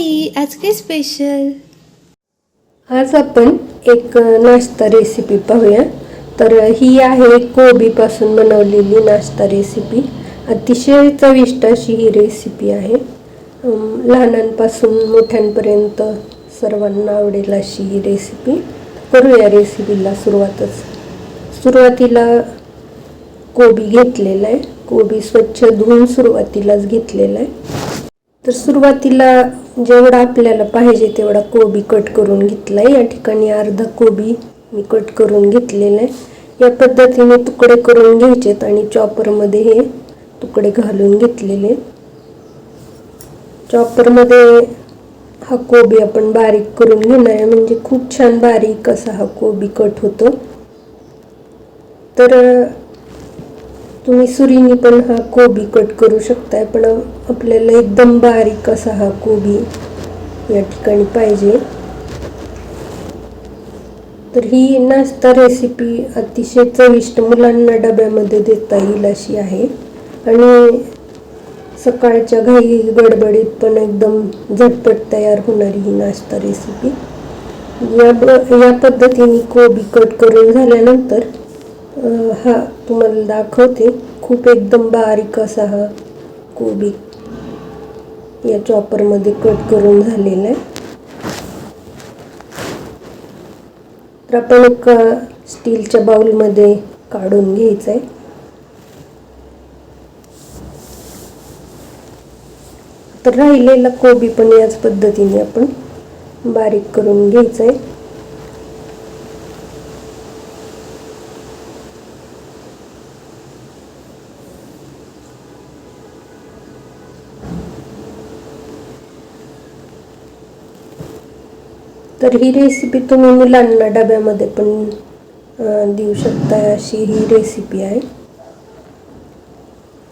आई आज काय स्पेशल आज आपण एक नाश्ता रेसिपी पाहूया. तर ही आहे कोबीपासून बनवलेली नाश्ता रेसिपी अतिशय चविष्ट अशी ही रेसिपी आहे. लहानांपासून मोठ्यांपर्यंत सर्वांना आवडेल अशी ही रेसिपी करूया रेसिपीला सुरुवातच. सुरुवातीला कोबी घेतलेला आहे. कोबी स्वच्छ धुवून सुरुवातीलाच घेतलेला आहे. तर सुरुवातीला जेवढा आपल्याला पाहिजे तेवढा कोबी कट करून घेतला आहे या ठिकाणी अर्धा कोबी मी कट करून घेतलेला आहे. या पद्धतीने तुकडे करून घ्यायचेत आणि चॉपरमध्ये हे तुकडे घालून घेतलेले चॉपरमध्ये हा कोबी आपण बारीक करून घेणार आहे. म्हणजे खूप छान बारीक असा हा कोबी कट होतो. तर तुम्ही सुरीने पण हा कोबी कट करू शकताय पण आपल्याला एकदम बारीक असा हा कोबी या ठिकाणी पाहिजे. तर ही नाश्ता रेसिपी अतिशय चविष्ट मुलांना डब्यामध्ये देता येईल अशी आहे. आणि सकाळच्या घाई गडबडीत पण एकदम झटपट तयार होणारी ही नाश्ता रेसिपी या ब या पद्धतीने कोबी कट करून झाल्यानंतर हा तुम्हाला दाखवते. खूप एकदम बारीक असा हा कोबी. या चॉपरमध्ये कट करून झालेला आहे. तर आपण एक स्टीलच्या बाउलमध्ये काढून घ्यायचं आहे तर राहिलेला कोबी पण याच पद्धतीने आपण बारीक करून घ्यायचं आहे तर ही रेसिपी तुम्ही मुलांना डब्यामध्ये पण देऊ शकता अशी ही रेसिपी आहे.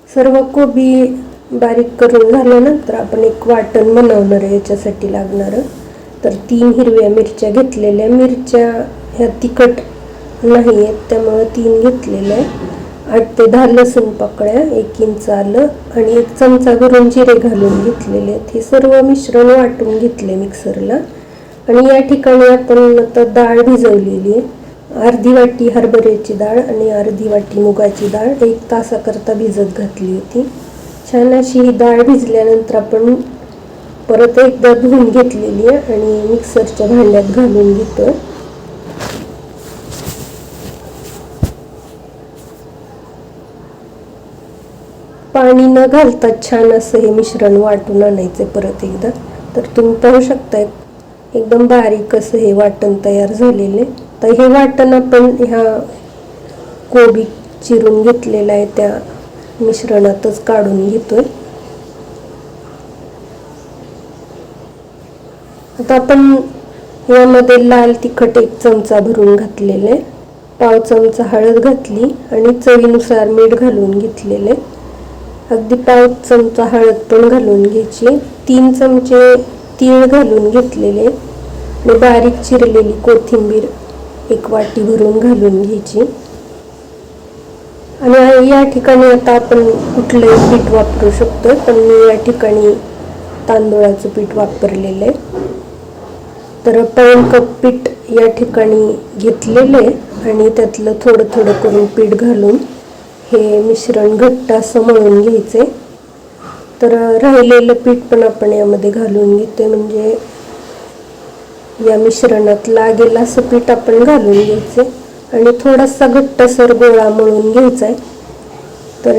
सर्व कोबी बारीक करून झाल्यानंतर आपण एक वाटण बनवणार आहे याच्यासाठी लागणारं. तर तीन हिरव्या मिरच्या घेतलेल्या. मिरच्या ह्या तिखट नाही आहेत त्यामुळं तीन घेतलेल्या आठ ते दहा लसूण पाकळ्या एक इंच आलं आणि एक चमचा भरून जिरे घालून घेतलेले आहेत. हे सर्व मिश्रण वाटून घेतले मिक्सरला आणि या ठिकाणी आपण आता डाळ भिजवलेली आहे. अर्धी वाटी हरभऱ्याची डाळ आणि अर्धी वाटी मुगाची डाळ एक तासाकरता भिजत घातली होती. छान अशी ही डाळ भिजल्यानंतर आपण परत एकदा धुवून घेतलेली आहे आणि मिक्सरच्या भांड्यात घालून घेतो पाणी न घालता छान असं हे मिश्रण वाटून आणायचं परत एकदा. तर तुम्ही पाहू शकताय एकदम बारीक असं हे वाटण तयार झालेले तर हे वाटण आपण ह्या कोबी चिरून घेतलेलं आहे त्या मिश्रणातच काढून घेतोय. आता आपण यामध्ये लाल तिखट एक चमचा भरून घातलेले पाव चमचा हळद घातली आणि चवीनुसार मीठ घालून घेतलेले अगदी पाव चमचा हळद पण घालून घ्यायची तीन चमचे तीळ घालून घेतलेले आणि बारीक चिरलेली कोथिंबीर एक वाटी भरून घालून घ्यायची. आणि या ठिकाणी आता आपण कुठलंही पीठ वापरू शकतो पण मी या ठिकाणी तांदूळाचं पीठ वापरलेलं आहे. तर पाऊण कप पीठ या ठिकाणी घेतलेलं आहे आणि त्यातलं थोडं थोडं करून पीठ घालून हे मिश्रण घट्ट असं मळून आहे तर राहिलेलं पीठ पण आपण यामध्ये घालून घेते म्हणजे या मिश्रणात लागेल असं पीठ आपण घालून घ्यायचे आणि थोडासा घट्टसर गोळा मळून घ्यायचा आहे तर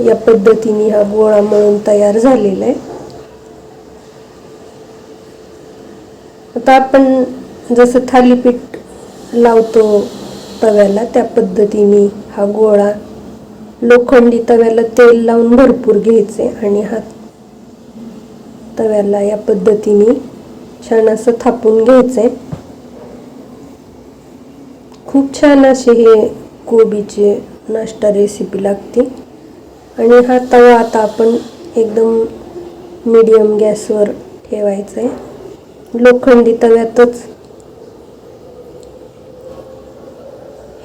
या पद्धतीने हा गोळा मळून तयार झालेला आहे आता आपण जसं थालीपीठ लावतो तव्याला त्या पद्धतीने हा गोळा लोखंडी तव्याला तेल लावून भरपूर घ्यायचे आणि हा तव्याला या पद्धतीने छान असं थापून घ्यायचंय. खूप छान असे हे कोबीचे नाश्ता रेसिपी लागते. आणि हा तवा आता आपण एकदम मीडियम गॅसवर ठेवायचा आहे लोखंडी तव्यातच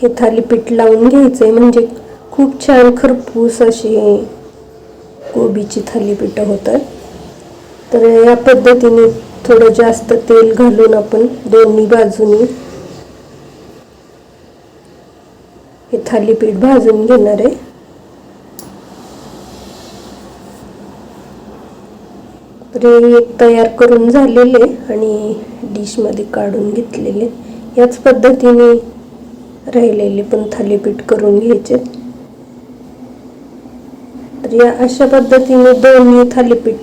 हे थालीपीठ लावून घ्यायचं आहे म्हणजे खूप छान खरपूस अशी कोबीची थालीपीठं होतात. तर या पद्धतीने थोडं जास्त तेल घालून आपण दोन्ही बाजूनी हे थालीपीठ भाजून घेणार आहे. तर हे एक तयार करून झालेले आणि डिशमध्ये काढून घेतलेले. याच पद्धतीने राहिलेले पण थालीपीठ करून घ्यायचे. तर या अशा पद्धतीने दोन्ही थालीपीठ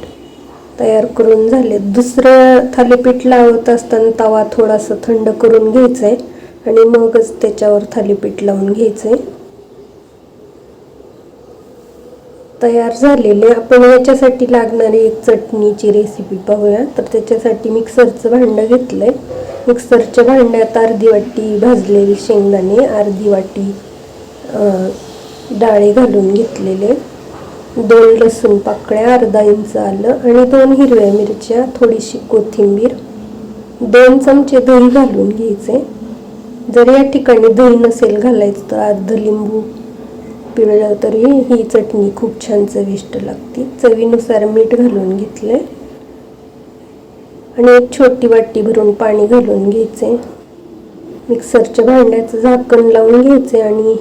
तयार करून झाले. दुसरं थालीपीठ लावत असताना तवा थोडासा थंड करून घ्यायचा आहे आणि मगच त्याच्यावर थालीपीठ लावून घ्यायचं आहे तयार झालेले. आपण याच्यासाठी लागणारी एक चटणीची रेसिपी पाहूया. तर त्याच्यासाठी मिक्सरचं भांडं घेतलंय. मिक्सरच्या भांड्यात अर्धी वाटी भाजलेली शेंगदाणे अर्धी वाटी डाळे घालून घेतलेले. दोन लसूण पाकळ्या अर्धा इंच आलं आणि दोन हिरव्या मिरच्या थोडीशी कोथिंबीर दोन चमचे दही घालून घ्यायचे. जर या ठिकाणी दही नसेल घालायचं तर अर्ध लिंबू पिळलं तरी ही चटणी खूप छान चविष्ट लागते. चवीनुसार मीठ घालून घेतलंय. आणि एक छोटी वाटी भरून पाणी घालून घ्यायचे. मिक्सरच्या भांड्याचं झाकण लावून घ्यायचे आणि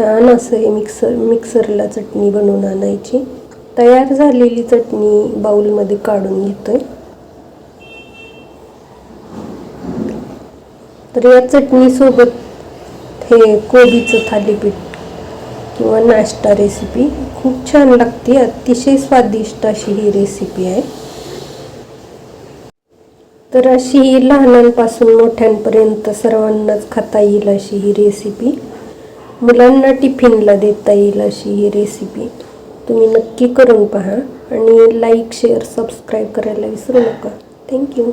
छान असं हे मिक्सर मिक्सरला चटणी बनवून आणायची. तयार झालेली चटणी बाऊलमध्ये काढून घेतोय. तर या चटणीसोबत हे कोबीचं थालीपीठ किंवा नाश्ता रेसिपी खूप छान लागते. अतिशय स्वादिष्ट अशी ही रेसिपी आहे. तर अशी ही लहानांपासून मोठ्यांपर्यंत सर्वांनाच खाता येईल अशी ही रेसिपी मुलांना टिफिनला देता येईल अशी ही रेसिपी तुम्ही नक्की करून पहा आणि लाईक शेअर सबस्क्राईब करायला विसरू नका. थँक्यू